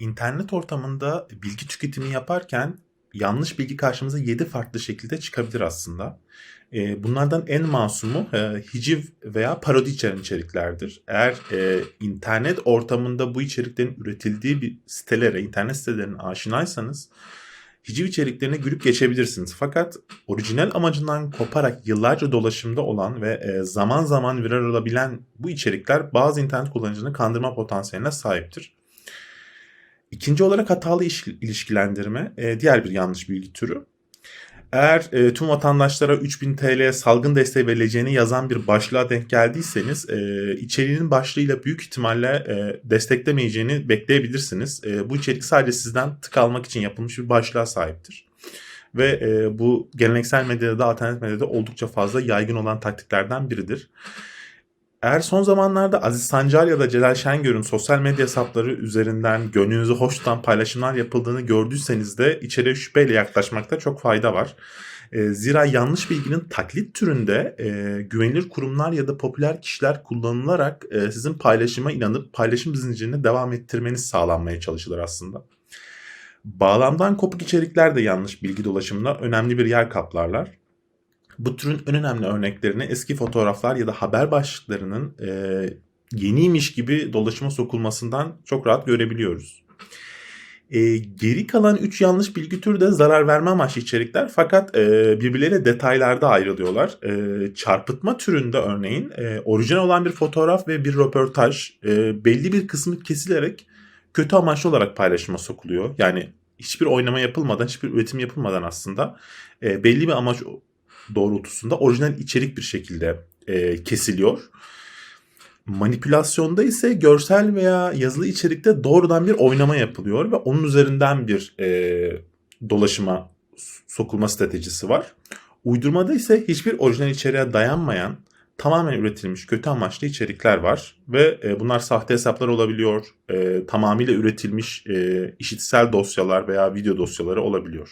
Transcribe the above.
internet ortamında bilgi tüketimi yaparken yanlış bilgi karşımıza 7 farklı şekilde çıkabilir aslında. Eee, bunlardan en masumu, eee, hiciv veya parodi içeren içeriklerdir. Eğer, eee, internet ortamında bu içeriklerin üretildiği bir sitelere, internet sitelerine aşinaysanız hiciv içeriklerine gülüp geçebilirsiniz. Fakat orijinal amacından koparak yıllarca dolaşımda olan ve, eee, zaman zaman viral olabilen bu içerikler bazı internet kullanıcını kandırma potansiyeline sahiptir. İkinci olarak hatalı iş ilişkilendirme, eee, diğer bir yanlış bilgi türü. Eğer, eee, tüm vatandaşlara 3.000 TL salgın desteği verileceğini yazan bir başlığa denk geldiyseniz, eee, içeriğinin başlığıyla büyük ihtimalle, eee, desteklemeyeceğini bekleyebilirsiniz. Eee, bu içerik sadece sizden tık almak için yapılmış bir başlığa sahiptir. Ve, eee, bu geleneksel medyada da alternatif medyada oldukça fazla yaygın olan taktiklerden biridir. Eğer son zamanlarda Aziz Sancar ya da Celal Şengör'ün sosyal medya hesapları üzerinden gönlünüzü hoş tutan paylaşımlar yapıldığını gördüyseniz de içeriye şüpheyle yaklaşmakta çok fayda var. Eee, zira yanlış bilginin taklit türünde, eee, güvenilir kurumlar ya da popüler kişiler kullanılarak, eee, sizin paylaşıma inanıp paylaşım zincirini devam ettirmeniz sağlanmaya çalışılır aslında. Bağlamdan kopuk içerikler de yanlış bilgi dolaşımında önemli bir yer kaplarlar. Bu türün en önemli örneklerini eski fotoğraflar ya da haber başlıklarının, eee, yeniymiş gibi dolaşıma sokulmasından çok rahat görebiliyoruz. Eee, geri kalan 3 yanlış bilgi türü de zarar verme amaçlı içerikler fakat, eee, birbirleriyle detaylarda ayrılıyorlar. Eee, çarpıtma türünde örneğin, eee, orijinal olan bir fotoğraf ve bir röportaj, eee, belli bir kısmı kesilerek kötü amaçlı olarak paylaşıma sokuluyor. Yani hiçbir oynama yapılmadan, hiçbir üretim yapılmadan aslında, eee, belli bir amaç doğrultusunda orijinal içerik bir şekilde, eee, kesiliyor. Manipülasyonda ise görsel veya yazılı içerikte doğrudan bir oynama yapılıyor ve onun üzerinden bir, eee, dolaşıma sokulma stratejisi var. Uydurmada ise hiçbir orijinal içeriğe dayanmayan, tamamen üretilmiş kötü amaçlı içerikler var ve, eee, bunlar sahte hesaplar olabiliyor, eee, tamamıyla üretilmiş, eee, işitsel dosyalar veya video dosyaları olabiliyor.